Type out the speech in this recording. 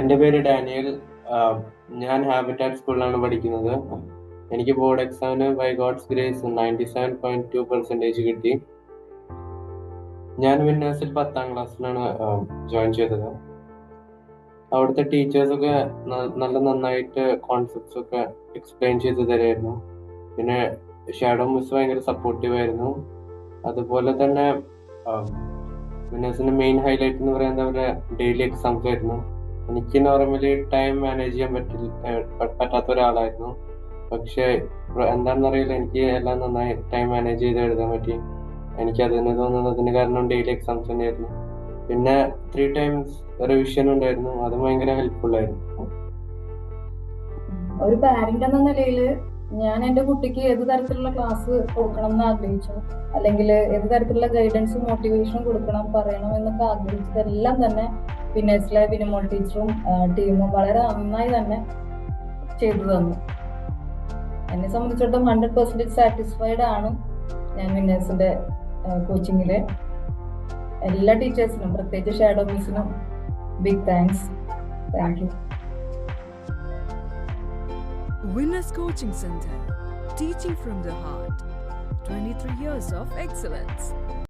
എന്റെ പേര് ഡാനിയൽ. ഞാൻ ഹാബിറ്റാറ്റ് സ്കൂളിലാണ് പഠിക്കുന്നത്. എനിക്ക് ബോർഡ് എക്സാമിന് by God's grace ninety seven point two percentage കിട്ടി. ഞാൻ വിന്നേഴ്സിൽ പത്താം ക്ലാസ്സിലാണ് ജോയിൻ ചെയ്തത്. അവിടുത്തെ ടീച്ചേഴ്സൊക്കെ നല്ല നന്നായിട്ട് കോൺസെപ്റ്റ്സ് ഒക്കെ എക്സ്പ്ലെയിൻ ചെയ്ത് തരായിരുന്നു. പിന്നെ ഷാഡോ മിസ് ഭയങ്കര സപ്പോർട്ടീവ് ആയിരുന്നു. അതുപോലെ തന്നെ വിന്നേഴ്സിന്റെ മെയിൻ ഹൈലൈറ്റ് എന്ന് പറയുന്നത് അവരുടെ ഡെയിലി എക്സാംസ് ആയിരുന്നു. എനിക്ക് നോർമലി ടൈം മാനേജ് ചെയ്യാൻ പറ്റില്ല പറ്റാത്ത ഒരാളായിരുന്നു. പക്ഷെ എന്താണെന്നറിയില്ല എനിക്ക് എല്ലാം നന്നായി ടൈം മാനേജ് ചെയ്ത് എഴുതാൻ പറ്റി. എനിക്ക് അതിന് തോന്നുന്നതിന് കാരണം ഡെയിലി എക്സാംസ് തന്നെയായിരുന്നു. പിന്നെ ത്രീ ടൈംസ് റിവിഷൻ ഉണ്ടായിരുന്നു. അത് ഭയങ്കര ഹെൽപ്ഫുൾ ആയിരുന്നു. ഒരു പാരന്റ് എന്ന നിലയിൽ ഞാൻ എന്റെ കുട്ടിക്ക് ഏത് തരത്തിലുള്ള ക്ലാസ് കൊടുക്കണം എന്ന് ആഗ്രഹിച്ചു. അല്ലെങ്കിൽ ഏത് തരത്തിലുള്ള ഗൈഡൻസും മോട്ടിവേഷനും കൊടുക്കണം പറയണം എന്നൊക്കെ ആഗ്രഹിച്ചതെല്ലാം തന്നെ വിനേഴ്സിലെ വിനിമോൾ ടീച്ചറും ടീമും വളരെ നന്നായി തന്നെ ചെയ്തു തന്നു എന്നെ സംബന്ധിച്ചിടത്തോളം ഹൺഡ്രഡ് പെർസെന്റേജ് സാറ്റിസ്ഫൈഡ് ആണ് ഞാൻ വിന്നേഴ്സിന്റെ കോച്ചിങ്ങിൽ എല്ലാ ടീച്ചേഴ്സിനും പ്രത്യേകിച്ച് ഷാഡോ മിസ്സിനും big thanks thank you Winners Coaching Center, teaching from the heart. 23 years of excellence.